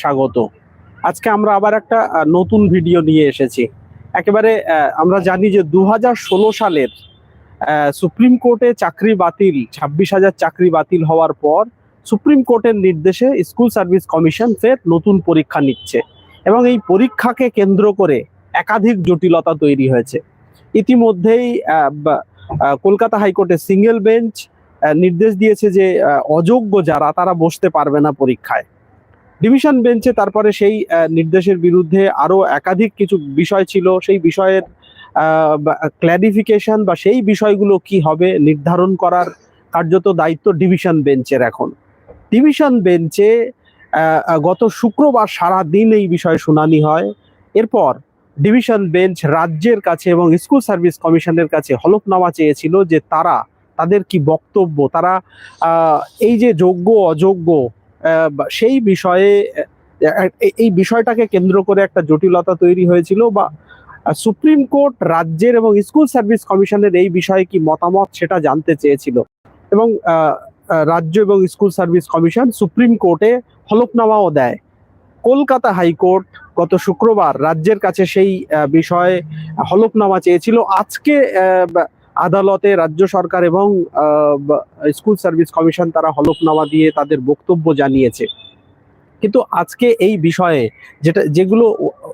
স্বাগত। আজকে আমরা আবার একটা নতুন ভিডিও নিয়ে এসেছি। একেবারে আমরা জানি যে দু হাজার ষোলো সালের সুপ্রিম কোর্টে চাকরি বাতিল, ছাব্বিশ হাজার চাকরি বাতিল হওয়ার পর সুপ্রিম কোর্টের নির্দেশে স্কুল সার্ভিস কমিশন ফের নতুন পরীক্ষা নিচ্ছে এবং এই পরীক্ষাকে কেন্দ্র করে একাধিক জটিলতা তৈরি হয়েছে। ইতিমধ্যেই কলকাতা হাইকোর্টের সিঙ্গেল বেঞ্চ নির্দেশ দিয়েছে যে অযোগ্য যারা তারা বসতে পারবে না পরীক্ষায়। ডিভিশন বেঞ্চে তারপরে সেই নির্দেশের বিরুদ্ধে আরও একাধিক কিছু বিষয় ছিল। সেই বিষয়ের ক্ল্যারিফিকেশন বা সেই বিষয়গুলো কি হবে নির্ধারণ করার কার্যত দায়িত্ব ডিভিশন বেঞ্চের এখন। ডিভিশন বেঞ্চে গত শুক্রবার সারা দিন এই বিষয়ে শুনানি হয়। এরপর ডিভিশন বেঞ্চ রাজ্যের কাছে এবং স্কুল সার্ভিস কমিশনের কাছে হলফনামা চেয়েছিল যে তারা, তাদের কি বক্তব্য, তারা এই যে যোগ্য, অযোগ্য সেই বিষয়ে এই- বিষয়টাকে কেন্দ্র করে একটা জটিলতা তৈরি হয়েছিল বা সুপ্রিম কোর্ট রাজ্যের এবং স্কুল সার্ভিস কমিশনের এই বিষয়ে কি মতামত সেটা জানতে চেয়েছিল। এবং রাজ্য এবং স্কুল সার্ভিস কমিশন সুপ্রিম কোর্টে হলফনামাও দেয়। কলকাতা হাইকোর্ট গত শুক্রবার রাজ্যের কাছে সেই বিষয়ে হলফনামা চেয়েছিল। আজকে আদালতে রাজ্য সরকার এবং স্কুল সার্ভিস কমিশন তারা হলফনামা দিয়ে তাদের বক্তব্য জানিয়েছে। কিন্তু আজকে এই বিষয়ে যেটা, যেগুলো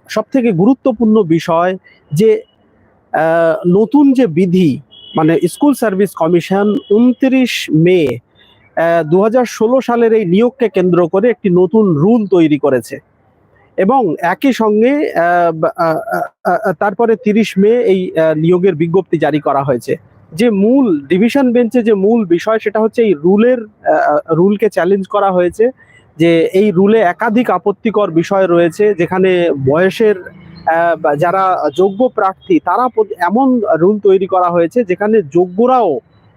সব থেকে গুরুত্বপূর্ণ বিষয় যে নতুন যে বিধি মানে স্কুল সার্ভিস কমিশন উনত্রিশ মে দু হাজার ষোলো সালের এই নিয়োগকে কেন্দ্র করে একটি নতুন রুল তৈরি করেছে। এবং একই সঙ্গে তারপরে তিরিশ মে এই নিয়োগের বিজ্ঞপ্তি জারি করা হয়েছে। যে মূল ডিভিশন বেঞ্চে যে মূল বিষয় সেটা হচ্ছে এই রুলের রুলকে চ্যালেঞ্জ করা হয়েছে। যে এই রুলে একাধিক আপত্তিকর বিষয় রয়েছে, যেখানে বয়সের যারা যোগ্য প্রার্থী, তারা এমন রুল তৈরি করা হয়েছে, যেখানে যোগ্যরাও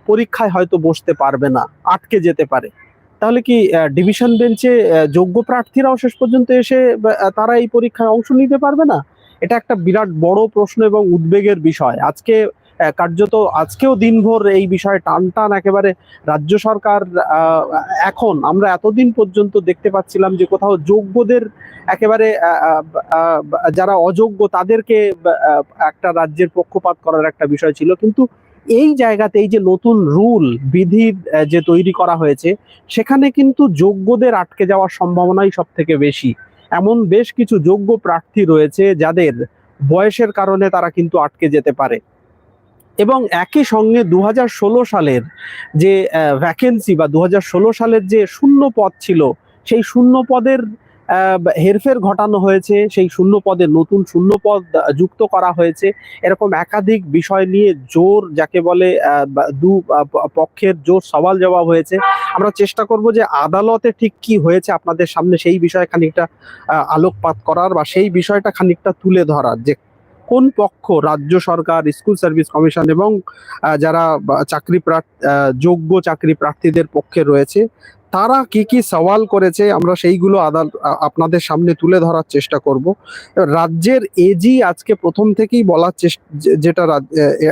পরীক্ষায় হয়তো বসতে পারবে না, আটকে যেতে পারে। তাহলে কি ডিভিশন বেঞ্চে যোগ্য প্রার্থীরাও শেষ পর্যন্ত এসে তারা এই পরীক্ষায় অংশ নিতে পারবে না? এটা একটা বিরাট বড় প্রশ্ন এবং উদ্বেগের বিষয়। আজকে কার্যত আজকেও দিনভর এই বিষয়ে টান টান একেবারে রাজ্য সরকার এখন আমরা এতদিন পর্যন্ত দেখতে পাচ্ছিলাম যে কোথাও যোগ্যদের একেবারে যারা অযোগ্য তাদেরকে একটা রাজ্যের পক্ষপাত করার একটা বিষয় ছিল। কিন্তু এই জায়গাতে এই যে নতুন রুল, বিধি যে তৈরি করা হয়েছে, সেখানে কিন্তু যোগ্যদের আটকে যাওয়ার সম্ভাবনাই সব থেকে বেশি। এমন বেশ কিছু যোগ্য প্রার্থী রয়েছে যাদের বয়সের কারণে তারা কিন্তু আটকে যেতে পারে। এবং একই সঙ্গে দু হাজার ষোলো সালের যে ভ্যাকেন্সি বা দু হাজার ষোলো সালের যে শূন্য পদ ছিল, সেই শূন্য পদের হেরফের ঘটানো হয়েছে, সেই শূন্য পদে নতুন শূন্য পদ যুক্ত করা হয়েছে। এরকম একাধিক বিষয় নিয়ে জোর, যাকে বলে দু পক্ষের জোর সওয়াল জবাব হয়েছে। আমরা চেষ্টা করব যে আদালতে ঠিক কি হয়েছে আপনাদের সামনে, সেই বিষয়ে খানিকটা আলোকপাত করার বা সেই বিষয়টা খানিকটা তুলে ধরার, যে কোন পক্ষ, রাজ্য সরকার, স্কুল সার্ভিস কমিশন এবং যারা চাকরি যোগ্য চাকরি প্রার্থীদের পক্ষে রয়েছে, তারা কি কি সওয়াল করেছে আমরা সেইগুলো আদাল আপনাদের সামনে তুলে ধরার চেষ্টা করব। রাজ্যের এজি আজকে প্রথম থেকেই বলার চেষ্টা যেটা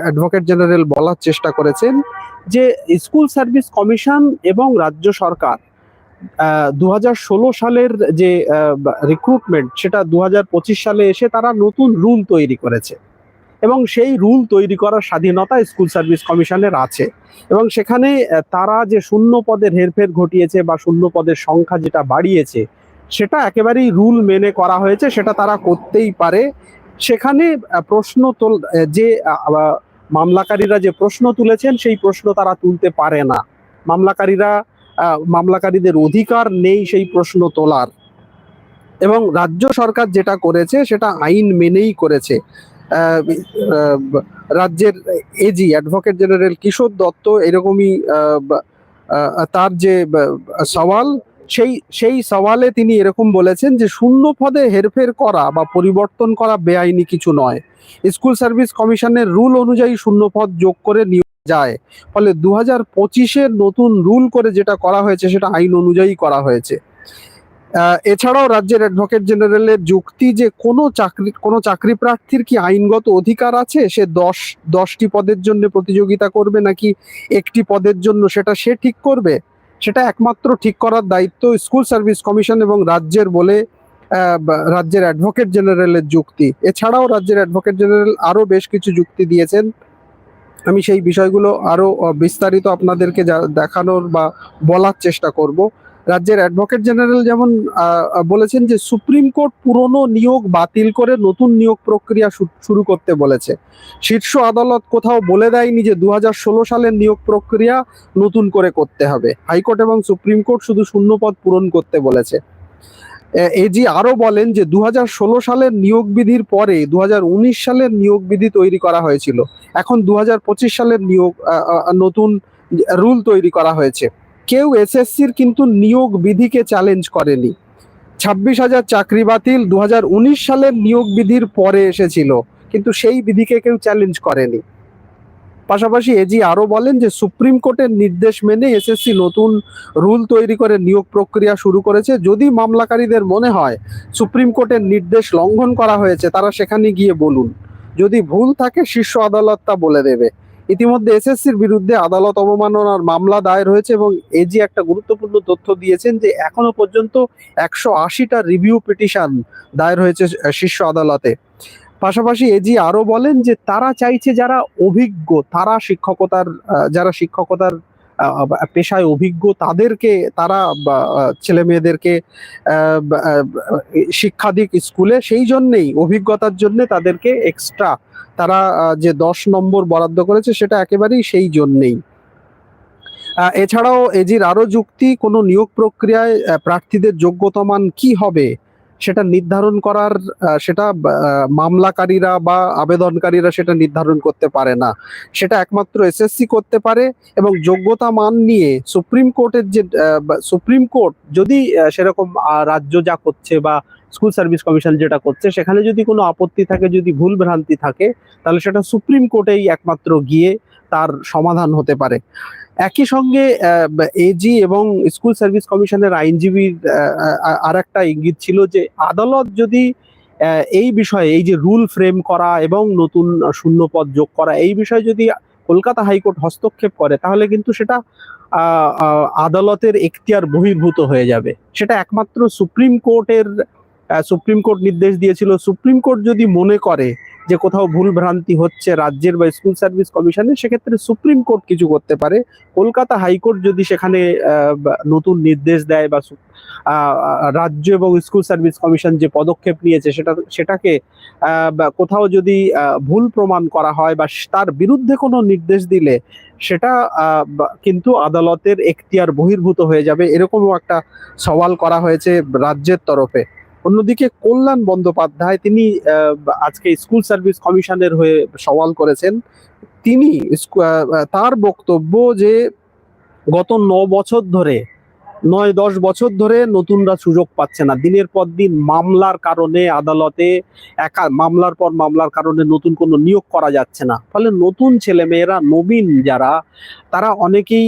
অ্যাডভোকেট জেনারেল বলার চেষ্টা করেছেন যে, স্কুল সার্ভিস কমিশন এবং রাজ্য সরকার দু হাজার ষোলো সালের যে রিক্রুটমেন্ট সেটা দু হাজার পঁচিশ সালে এসে তারা নতুন রুল তৈরি করেছে। এবং সেই রুল তৈরি করার স্বাধীনতা স্কুল সার্ভিস কমিশনের আছে। এবং সেখানে তারা যে শূন্য পদের হেরফের ঘটিয়েছে বা শূন্য পদের সংখ্যা যেটা বাড়িয়েছে, সেটা একেবারেই রুল মেনে করা হয়েছে, সেটা তারা করতেই পারে। সেখানে প্রশ্ন তোল যে মামলাকারীরা যে প্রশ্ন তুলেছেন, সেই প্রশ্ন তারা তুলতে পারে না। মামলাকারীরা মামলাকারীদের অধিকার নেই সেই প্রশ্ন তোলার। এবং রাজ্য সরকার যেটা করেছে, সেটা আইন মেনেই করেছে। রাজ্যের AG advocate general Kishore Dutta এরকমই তার যে সওয়াল, সেই সেই সওয়ালে তিনি এরকম বলেছেন যে, শূন্য পদে হেরফের করা বা পরিবর্তন করা বেআইনি কিছু নয়। স্কুল সার্ভিস কমিশনের রুল অনুযায়ী শূন্য পদ যোগ করে নিয়োগ যায়। ফলে দু হাজার পঁচিশের নতুন রুল করে যেটা করা হয়েছে, সেটা আইন অনুযায়ী করা হয়েছে। এছাড়াও রাজ্যের অ্যাডভোকেট জেনারেলের যুক্তি যে কোনো চাকরি কোনো চাকরি প্রার্থীর কি আইনগত অধিকার আছে? সে দশ, দশটি পদের জন্য প্রতিযোগিতা করবে নাকি একটি পদের জন্য? সেটা সে ঠিক করবে? সেটা একমাত্র ঠিক করার দায়িত্ব স্কুল সার্ভিস কমিশন এবং রাজ্যের বলে রাজ্যের অ্যাডভোকেট জেনারেলের যুক্তি। এছাড়াও রাজ্যের অ্যাডভোকেট জেনারেল আরও বেশ কিছু যুক্তি দিয়েছেন। আমি সেই বিষয়গুলো আরও বিস্তারিত আপনাদেরকে দেখানোর বা বলার চেষ্টা করব। রাজ্যের অ্যাডভোকেট জেনারেল যেমন বলেছেন যে সুপ্রিম কোর্ট পুরনো নিয়োগ বাতিল করে নতুন নিয়োগ প্রক্রিয়া শুরু করতে বলেছে। শীর্ষ আদালত কোথাও বলে দেয়নি যে দু হাজার ষোলো সালের নিয়োগ প্রক্রিয়া নতুন করে করতে হবে। হাইকোর্ট এবং সুপ্রিম কোর্ট শুধু শূন্যপদ পূরণ করতে বলেছে। এজি আরও বলেন যে দু হাজার ষোলো সালের নিয়োগ বিধির পরে দু হাজার উনিশ সালের নিয়োগ বিধি তৈরি করা হয়েছিল। এখন দু হাজার পঁচিশ সালের নিয়োগ নতুন রুল তৈরি করা হয়েছে। কেউ এসএসসির কিন্তু নিয়োগ বিধিকে চ্যালেঞ্জ করেনি। ছাব্বিশ হাজার চাকরি বাতিল দু হাজার উনিশ সালের নিয়োগ বিধির পরে এসেছিল, কিন্তু সেই বিধিকে কেউ চ্যালেঞ্জ করেনি। পাশাপাশি এজি আরও বলেন যে সুপ্রিম কোর্টের নির্দেশ মেনে এসএসসি নতুন রুল তৈরি করে নিয়োগ প্রক্রিয়া শুরু করেছে। যদি মামলাকারীদের মনে হয় সুপ্রিম কোর্টের নির্দেশ লঙ্ঘন করা হয়েছে, তারা সেখানে গিয়ে বলুন। যদি ভুল থাকে, শীর্ষ আদালত তা বলে দেবে। ইতিমধ্যে এসএসসির বিরুদ্ধে আদালত অবমাননার মামলা দায়ের হয়েছে এবং এজি একটা গুরুত্বপূর্ণ তথ্য দিয়েছেন যে এখনও পর্যন্ত একশো আশিটা রিভিউ পিটিশন দায়ের হয়েছে শীর্ষ আদালতে। পাশাপাশি এজি আরও বলেন যে তারা চাইছে যারা অভিজ্ঞ, তারা শিক্ষকতার যারা শিক্ষকতার পেশায় অভিজ্ঞ, তাদেরকে, তারা ছেলে মেয়েদেরকে শিক্ষা দিক স্কুলে, সেই জন্যেই, অভিজ্ঞতার জন্য তাদেরকে এক্সট্রা তারা যে দশ নম্বর বরাদ্দ করেছে সেটা একেবারেই সেই জন্যেই। এছাড়াও এজির আরও যুক্তি, কোনো নিয়োগ প্রক্রিয়ায় প্রার্থীদের যোগ্যতা মান কি হবে? সেটা নির্ধারণ করার সেটা মামলাকারীরা বা আবেদনকারীরা সেটা নির্ধারণ করতে পারে না। সেটা একমাত্র এসএসসি করতে পারে এবং যোগ্যতা মান নিয়ে সুপ্রিম কোর্টের যে সুপ্রিম কোর্ট যদি সেরকম রাজ্য যা করছে বা স্কুল সার্ভিস কমিশন যেটা করছে, সেখানে যদি কোনো আপত্তি থাকে, যদি ভুল ভ্রান্তি থাকে, তাহলে সেটা সুপ্রিম কোর্টেই একমাত্র গিয়ে তার সমাধান হতে পারে। একই সঙ্গে এজি এবং স্কুল সার্ভিস কমিশনের আইনজীবীর আর একটা ইঙ্গিত ছিল যে আদালত যদি এই বিষয়ে, এই যে রুল ফ্রেম করা এবং নতুন শূন্যপদ যোগ করা, এই বিষয়ে যদি কলকাতা হাইকোর্ট হস্তক্ষেপ করে, তাহলে কিন্তু সেটা আদালতের এখতিয়ার বহির্ভূত হয়ে যাবে। সেটা একমাত্র সুপ্রিম কোর্টের সুপ্রিম কোর্ট নির্দেশ দিয়েছিল। সুপ্রিম কোর্ট যদি মনে করে যে কোথাও ভুল ভ্রান্তি হচ্ছে রাজ্যের বা স্কুল সার্ভিস কমিশনের সেক্ষেত্রে সুপ্রিম কোর্ট কিছু করতে পারে। কলকাতা হাইকোর্ট যদি সেখানে নতুন নির্দেশ দেয় বা রাজ্য এবং স্কুল সার্ভিস কমিশন যে পদক্ষেপ নিয়েছে সেটা, সেটাকে কোথাও যদি ভুল প্রমাণ করা হয় বা তার বিরুদ্ধে কোনো নির্দেশ দিলে সেটা কিন্তু আদালতের এখতিয়ার বহির্ভূত হয়ে যাবে। এরকমও একটা সওয়াল করা হয়েছে রাজ্যের তরফে। অন্যদিকে কল্যাণ বন্দ্যোপাধ্যায় তিনি আজকে স্কুল সার্ভিস কমিশনের হয়ে সওয়াল করেছেন। তিনি তার বক্তব্য যে গত ন বছর ধরে, নয় দশ বছর ধরে নতুনরা সুযোগ পাচ্ছে না। দিনের পর দিন মামলার কারণে আদালতে একা, মামলার পর মামলার কারণে নতুন কোনো নিয়োগ করা যাচ্ছে না। ফলে নতুন ছেলেমেয়েরা, নবীন যারা, তারা অনেকেই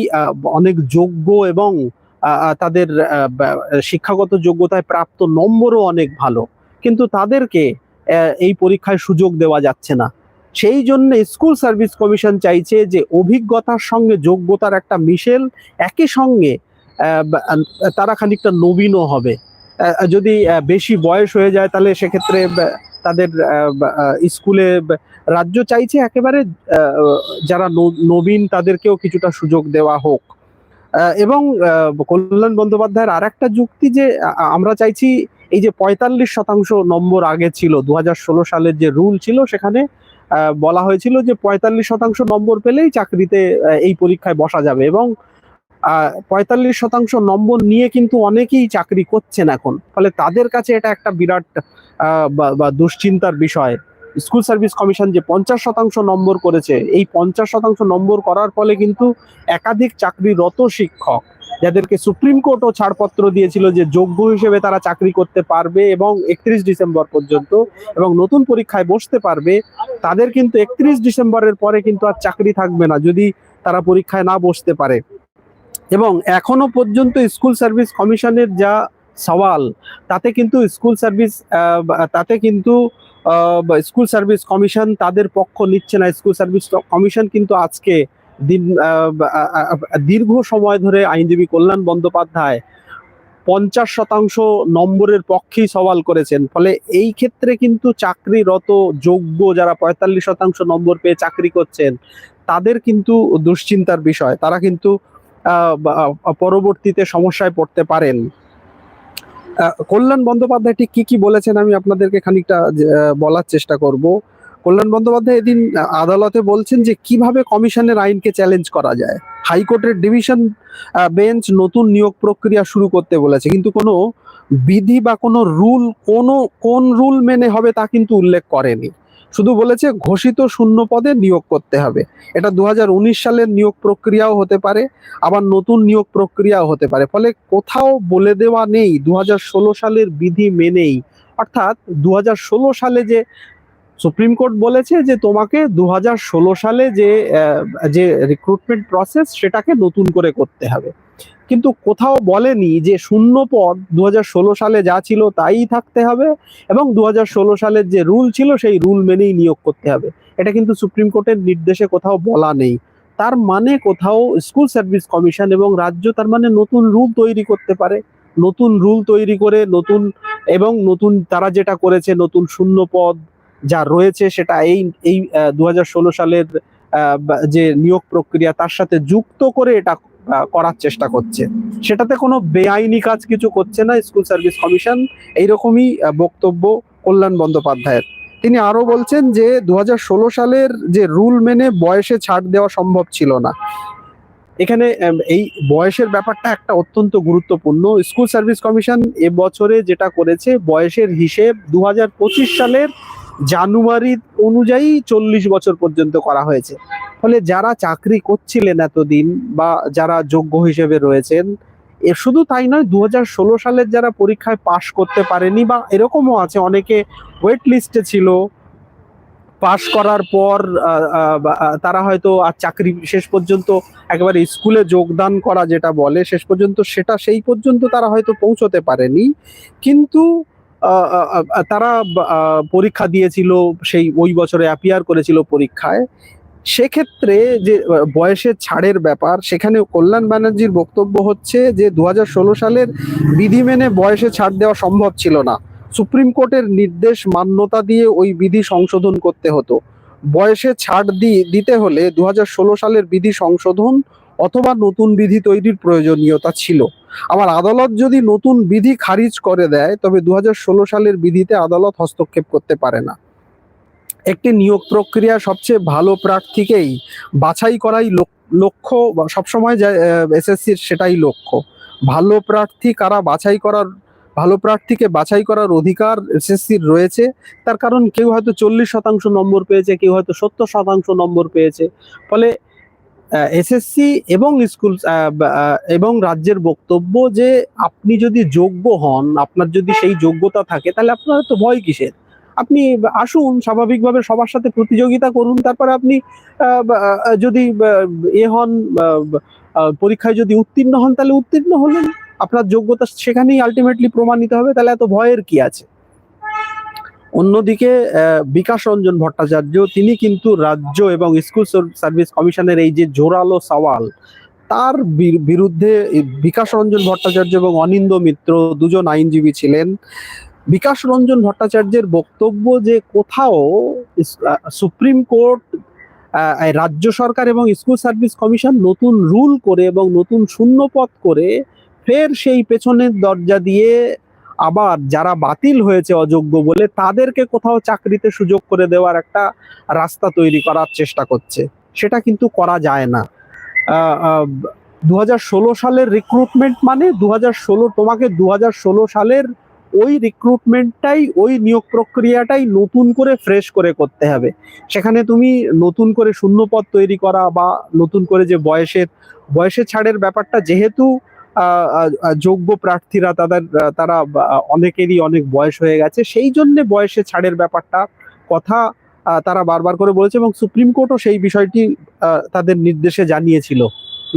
অনেক যোগ্য এবং তাদের শিক্ষাগত যোগ্যতায় প্রাপ্ত নম্বরও অনেক ভালো। কিন্তু তাদেরকে এই পরীক্ষায় সুযোগ দেওয়া যাচ্ছে না। সেই জন্য স্কুল সার্ভিস কমিশন চাইছে যে, অভিজ্ঞতার সঙ্গে যোগ্যতার একটা মিশেল একই সঙ্গে তারা খানিকটা নবীনও হবে। যদি বেশি বয়স হয়ে যায়, তাহলে সেক্ষেত্রে তাদের স্কুলে রাজ্য চাইছে একেবারে যারা নবীন, তাদেরকেও কিছুটা সুযোগ দেওয়া হোক। এবং কল্যাণ বন্দ্যোপাধ্যায়ের আর একটা যুক্তি যে আমরা চাইছি এই যে পঁয়তাল্লিশ শতাংশ নম্বর আগে ছিল দু হাজার ষোলো সালের যে রুল ছিল সেখানে বলা হয়েছিল যে পঁয়তাল্লিশ শতাংশ নম্বর পেলেই চাকরিতে এই পরীক্ষায় বসা যাবে এবং পঁয়তাল্লিশ শতাংশ নম্বর নিয়ে কিন্তু অনেকেই চাকরি করছেন এখন। ফলে তাদের কাছে এটা একটা বিরাট বা- বা, দুশ্চিন্তার বিষয়। স্কুল সার্ভিস কমিশন যে পঞ্চাশ শতাংশ নম্বর করেছে, এই পঞ্চাশ শতাংশ নম্বর করার ফলে কিন্তু একাধিক চাকরিরত শিক্ষক, যাদেরকে সুপ্রিম কোর্টও ছাড়পত্র দিয়েছিল যে যোগ্য হিসেবে তারা চাকরি করতে পারবে এবং একত্রিশ ডিসেম্বর পর্যন্ত এবং নতুন পরীক্ষায় বসতে পারবে, তাদের কিন্তু একত্রিশ ডিসেম্বরের পরে কিন্তু আর চাকরি থাকবে না যদি তারা পরীক্ষায় না বসতে পারে। এবং এখনও পর্যন্ত স্কুল সার্ভিস কমিশনের যা সওয়াল, তাতে কিন্তু স্কুল সার্ভিস তাতে কিন্তু স্কুল সার্ভিস কমিশন তাদের পক্ষ নিচ্ছে না। স্কুল সার্ভিস কমিশন কিন্তু আজকে দিন দীর্ঘ সময় ধরে আইনজীবী কল্যাণ বন্দ্যোপাধ্যায় পঞ্চাশ শতাংশ নম্বরের পক্ষেই সওয়াল করেছেন। ফলে এই ক্ষেত্রে কিন্তু চাকরিরত যোগ্য যারা পঁয়তাল্লিশ শতাংশ নম্বর পেয়ে চাকরি করছেন, তাদের কিন্তু দুশ্চিন্তার বিষয়। তারা কিন্তু পরবর্তীতে সমস্যায় পড়তে পারেন। কল্যাণ বন্দ্যোপাধ্যায় ঠিক কি কি বলেছেন আমি আপনাদেরকে খানিকটা বলার চেষ্টা করব। কল্যাণ বন্দ্যোপাধ্যায় এদিন আদালতে বলছেন যে কীভাবে কমিশনের আইনকে চ্যালেঞ্জ করা যায়। হাইকোর্টের ডিভিশন বেঞ্চ নতুন নিয়োগ প্রক্রিয়া শুরু করতে বলেছে। কিন্তু কোনো বিধি বা কোনো রুল, কোনো কোন রুল মেনে হবে তা কিন্তু উল্লেখ করেনি। শুধু বলেছে ঘোষিত শূন্য পদে নিয়োগ করতে হবে। এটা দু হাজার উনিশ সালের নিয়োগ প্রক্রিয়াও হতে পারে, আবার নতুন নিয়োগ প্রক্রিয়াও হতে পারে। ফলে কোথাও বলে দেওয়া নেই দু হাজার ষোলো সালের বিধি মেনেই। অর্থাৎ দু হাজার ষোলো সালে যে সুপ্রিম কোর্ট বলেছে যে তোমাকে দু হাজার ষোলো সালে যে যে রিক্রুটমেন্ট প্রসেস সেটাকে নতুন করে করতে হবে। কিন্তু কোথাও বলেনি যে শূন্য পদ দু হাজার ষোলো সালে যা ছিল তাই থাকতে হবে এবং দু হাজার ষোলো সালের যে রুল ছিল সেই রুল মেনেই নিয়োগ করতে হবে। এটা কিন্তু সুপ্রিম কোর্টের নির্দেশে কোথাও বলা নেই। তার মানে কোথাও স্কুল সার্ভিস কমিশন এবং রাজ্য তার মানে নতুন রুল তৈরি করতে পারে। নতুন রুল তৈরি করে নতুন এবং নতুন তারা যেটা করেছে, নতুন শূন্য পদ যা রয়েছে সেটা এই এই দু হাজার ষোলো সালের যে নিয়োগ প্রক্রিয়া তার সাথে যুক্ত করে এটা করার চেষ্টা করছে। সেটাতে কোনো বেআইনি কাজ কিছু করছে না স্কুল সার্ভিস কমিশন। এইরকমই বক্তব্য কল্যাণ বন্দ্যোপাধ্যায়ের। তিনি আরও বলছেন যে দু হাজার ষোলো সালের যে রুল মেনে বয়সে ছাড় দেওয়া সম্ভব ছিল না। এখানে এই বয়সের ব্যাপারটা একটা অত্যন্ত গুরুত্বপূর্ণ। স্কুল সার্ভিস কমিশন এবছরে যেটা করেছে, বয়সের হিসেব দু হাজার পঁচিশ সালের জানুয়ারি অনুযায়ী চল্লিশ বছর পর্যন্ত করা হয়েছে। ফলে যারা চাকরি করছিলেন এতদিন বা যারা যোগ্য হিসেবে রয়েছেন, এ শুধু তাই নয় দু হাজার সালের যারা পরীক্ষায় পাশ করতে পারেনি বা এরকমও আছে, অনেকে ওয়েট লিস্টে ছিল, পাশ করার পর তারা হয়তো আর চাকরি শেষ পর্যন্ত একেবারে স্কুলে যোগদান করা যেটা বলে, শেষ পর্যন্ত সেটা সেই পর্যন্ত তারা হয়তো পৌঁছতে পারেনি। কিন্তু তারা পরীক্ষা দিয়েছিল, সেই ওই বছরে অ্যাপিয়ার করেছিল পরীক্ষায়। সেক্ষেত্রে যে বয়সের ছাড়ের ব্যাপার, সেখানে কল্যাণ ব্যানার্জির বক্তব্য হচ্ছে যে দু হাজার ষোলো সালের বিধি মেনে বয়সে ছাড় দেওয়া সম্ভব ছিল না। সুপ্রিম কোর্টের নির্দেশ মান্যতা দিয়ে ওই বিধি সংশোধন করতে হতো। বয়সে ছাড় দিতে হলে দু হাজার ষোলো সালের বিধি সংশোধন অথবা নতুন বিধি তৈরির প্রয়োজনীয়তা ছিল। আবার আদালত যদি নতুন বিধি খারিজ করে দেয়, তবে দু হাজার ষোলো সালের বিধিতে আদালত হস্তক্ষেপ করতে পারে না। একটি নিয়োগ প্রক্রিয়া সবচেয়ে ভালো প্রার্থীকেই বাছাই করাই লক- লক্ষ্য সবসময় এসএসসির সেটাই লক্ষ্য। ভালো প্রার্থী কারা বাছাই করার, ভালো প্রার্থীকে বাছাই করার অধিকার এসএসসির রয়েছে, তার কারণ কেউ হয়তো চল্লিশ শতাংশ নম্বর পেয়েছে, কেউ হয়তো সত্তর শতাংশ নম্বর পেয়েছে। ফলে এসএসসি এবং স্কুল এবং রাজ্যের বক্তব্য যে আপনি যদি যোগ্য হন, আপনার যদি সেই যোগ্যতা থাকে, তাহলে আপনার তো ভয় কিসের? আপনি আসুন, স্বাভাবিকভাবে সবার সাথে প্রতিযোগিতা করুন, তারপরে আপনি যদি এ হন পরীক্ষায় যদি উত্তীর্ণ হন, তাহলে উত্তীর্ণ হলেন। আপনার যোগ্যতা সেখানেই আলটিমেটলি প্রমাণিত হবে, তাহলে এত ভয়ের কি আছে? অন্যদিকে বিকাশ রঞ্জন ভট্টাচার্য, তিনি কিন্তু রাজ্য এবং স্কুল সার্ভিস কমিশনের এই যে জোরালো সওয়াল, তার বিরুদ্ধে বিকাশ রঞ্জন ভট্টাচার্য এবং অনিন্দ মিত্র দুজন আইনজীবী ছিলেন। বিকাশ রঞ্জন ভট্টাচার্যের বক্তব্য যে কোথাও সুপ্রিম কোর্ট রাজ্য সরকার এবং স্কুল সার্ভিস কমিশন নতুন রুল করে এবং নতুন শূন্যপথ করে ফের সেই পেছনের দরজা দিয়ে আবার যারা বাতিল হয়েছে অযোগ্য বলে তাদেরকে কোথাও চাকরিতে সুযোগ করে দেওয়ার একটা রাস্তা তৈরি করার চেষ্টা করছে। সেটা কিন্তু করা যায় না। দু হাজার ষোলো সালের রিক্রুটমেন্ট মানে দু হাজার ষোলো তোমাকে দু হাজার ষোলো সালের ওই রিক্রুটমেন্টটাই ওই নিয়োগ প্রক্রিয়াটাই নতুন করে ফ্রেশ করে করতে হবে। সেখানে তুমি নতুন করে শূন্যপদ তৈরি করা বা নতুন করে যে বয়সের বয়সের ছাড়ের ব্যাপারটা যেহেতু যোগ্য প্রার্থীরা তাদের, তারা অনেকেরই অনেক বয়স হয়ে গেছে। সেই জন্য বয়সে ছাড়ের ব্যাপারটা কথা তারা বারবার করে বলেছে এবং সুপ্রিম কোর্টও সেই বিষয়টি তাদের নির্দেশে জানিয়েছিল।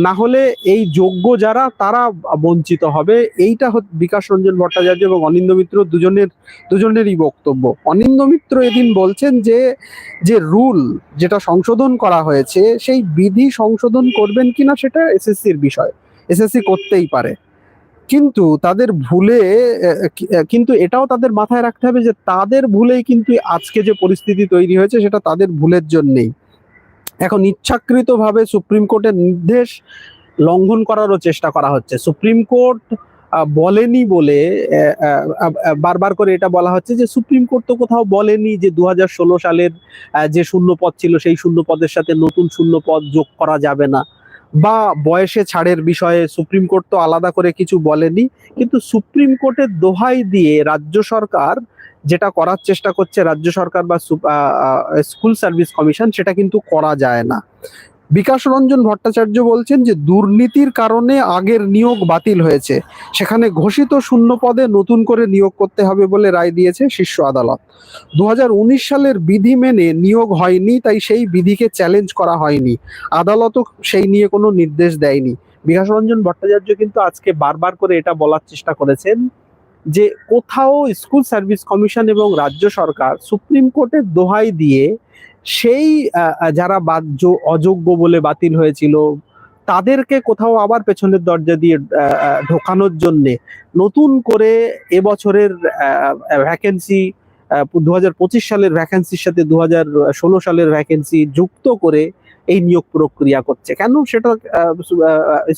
না হলে এই যোগ্য যারা, তারা বঞ্চিত হবে। এইটা বিকাশ রঞ্জন ভট্টাচার্য এবং অনিন্দ মিত্র দুজনের, দুজনেরই বক্তব্য। অনিন্দ মিত্র এদিন বলছেন যে যে রুল যেটা সংশোধন করা হয়েছে, সেই বিধি সংশোধন করবেন কিনা সেটা এসএসসির বিষয়। এসএসসি করতেই পারে। কিন্তু তাদের ভুলে কিন্তু এটাও তাদের মাথায় রাখতে হবে যে তাদের ভুলেই কিন্তু আজকে যে পরিস্থিতি তৈরি হয়েছে সেটা তাদের ভুলের জন্যেই। এখন ইচ্ছাকৃতভাবে সুপ্রিম কোর্টের নির্দেশ লঙ্ঘন করারও চেষ্টা করা হচ্ছে। সুপ্রিম কোর্ট বলেনি বলে বারবার করে এটা বলা হচ্ছে যে সুপ্রিম কোর্ট তো কোথাও বলেনি যে দু হাজার ষোলো সালের যে শূন্য পদ ছিল সেই শূন্য পদের সাথে নতুন শূন্য পদ যোগ করা যাবে না। বা বয়সে ছাড়ের বিষয়ে সুপ্রিম কোর্ট তো আলাদা করে কিছু বলেনি, কিন্তু সুপ্রিম কোর্টের দোহাই দিয়ে রাজ্য সরকার যেটা করার চেষ্টা করছে, রাজ্য সরকার বা স্কুল সার্ভিস কমিশন, সেটা কিন্তু করা যায় না। বিকাশ রঞ্জন ভট্টাচার্য বলছেন যে দুর্নীতির কারণে আগের নিয়োগ বাতিল হয়েছে। সেখানে ঘোষিত শূন্য পদে নতুন করে নিয়োগ করতে হবে বলে রায় দিয়েছে শীর্ষ আদালত। দু হাজার উনিশ সালের বিধি মেনে নিয়োগ হয়নি, তাই সেই বিধিকে চ্যালেঞ্জ করা হয়নি। আদালতও সেই নিয়ে কোনো নির্দেশ দেয়নি। বিকাশ রঞ্জন ভট্টাচার্য কিন্তু আজকে বারবার করে এটা বলার চেষ্টা করেছেন যে কোথাও স্কুল সার্ভিস কমিশন এবং রাজ্য সরকার সুপ্রিম কোর্টের দোহাই দিয়ে সেই যারা বাহ্য অযোগ্য বলে বাতিল হয়েছিল, তাদেরকে কোথাও আবার পেছনের দরজা দিয়ে ঢোকানোর জন্যে নতুন করে এবছরের ভ্যাকেন্সি দু হাজার পঁচিশ সালের ভ্যাকেন্সির সাথে দু হাজার ষোলো সালের ভ্যাকেন্সি যুক্ত করে এই নিয়োগ প্রক্রিয়া করছে। কেন সেটা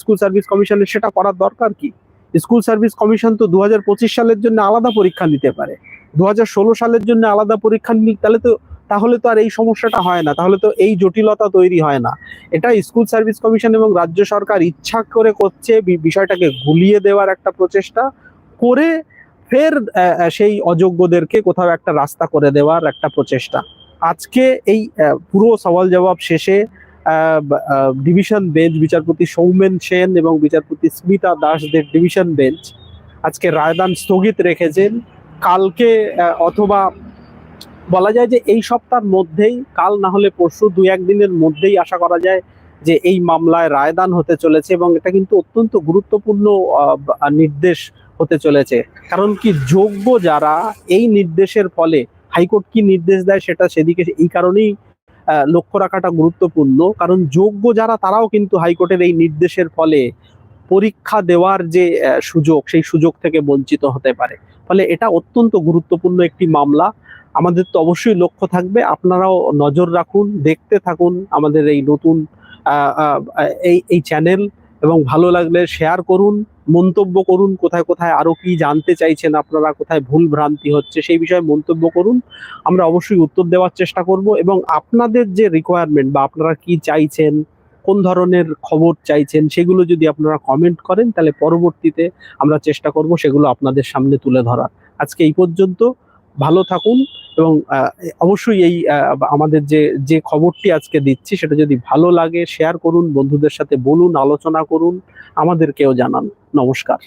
স্কুল সার্ভিস কমিশনের সেটা করার দরকার কি? স্কুল সার্ভিস কমিশন তো দু হাজার পঁচিশ সালের জন্য আলাদা পরীক্ষা নিতে পারে। দু হাজার ষোলো সালের জন্য আলাদা পরীক্ষা নি তাহলে তো তাহলে তো আর এই সমস্যাটা হয় না। তাহলে তো এই জটিলতা তৈরি হয় না। এটা স্কুল সার্ভিস কমিশন এবং রাজ্য সরকার ইচ্ছা করে করছে বিষয়টাকে গুলিয়ে দেওয়ার একটা প্রচেষ্টা করে ফের সেই অযোগ্যদেরকে কোথাও একটা রাস্তা করে দেওয়ার একটা প্রচেষ্টা। আজকে এই পুরো সওয়াল জবাব শেষে ডিভিশন বেঞ্চ বিচারপতি সৌমেন সেন এবং বিচারপতি স্মিতা দাসদের ডিভিশন বেঞ্চ আজকে রায়দান স্থগিত রেখেছেন। কালকে অথবা বলা যায় যে এই সপ্তাহের মধ্যেই, কাল না হলে পরশু দু একদিনের মধ্যেই আশা করা যায় যে এই মামলায় রায়দান হতে চলেছে এবং এটা কিন্তু অত্যন্ত গুরুত্বপূর্ণ নির্দেশ হতে চলেছে। কারণ কি যোগ্য যারা এই নির্দেশের ফলে, হাইকোর্ট কি নির্দেশ দেয় সেটা সেদিকে এই কারণেই লক্ষ্য রাখাটা গুরুত্বপূর্ণ। কারণ যোগ্য যারা তারাও কিন্তু হাইকোর্টের এই নির্দেশের ফলে পরীক্ষা দেওয়ার যে সুযোগ, সেই সুযোগ থেকে বঞ্চিত হতে পারে। ফলে এটা অত্যন্ত গুরুত্বপূর্ণ একটি মামলা। আমাদের তো অবশ্যই লক্ষ্য থাকবে। আপনারাও নজর রাখুন, দেখতে থাকুন আমাদের এই নতুন এই এই চ্যানেল এবং ভালো লাগলে শেয়ার করুন, মন্তব্য করুন, কোথায় কোথায় আরও কি জানতে চাইছেন আপনারা, কোথায় ভুল ভ্রান্তি হচ্ছে সেই বিষয়ে মন্তব্য করুন। আমরা অবশ্যই উত্তর দেওয়ার চেষ্টা করব এবং আপনাদের যে রিকোয়ারমেন্ট বা আপনারা কি চাইছেন, কোন ধরনের খবর চাইছেন, সেগুলো যদি আপনারা কমেন্ট করেন, তাহলে পরবর্তীতে আমরা চেষ্টা করব সেগুলো আপনাদের সামনে তুলে ধরার। আজকে এই পর্যন্ত। ভালো থাকুন এবং অবশ্যই এই আমাদের যে যে খবরটি আজকে দিচ্ছি সেটা যদি ভালো লাগে শেয়ার করুন, বন্ধুদের সাথে বলুন, আলোচনা করুন, আমাদেরকেও জানান। নমস্কার।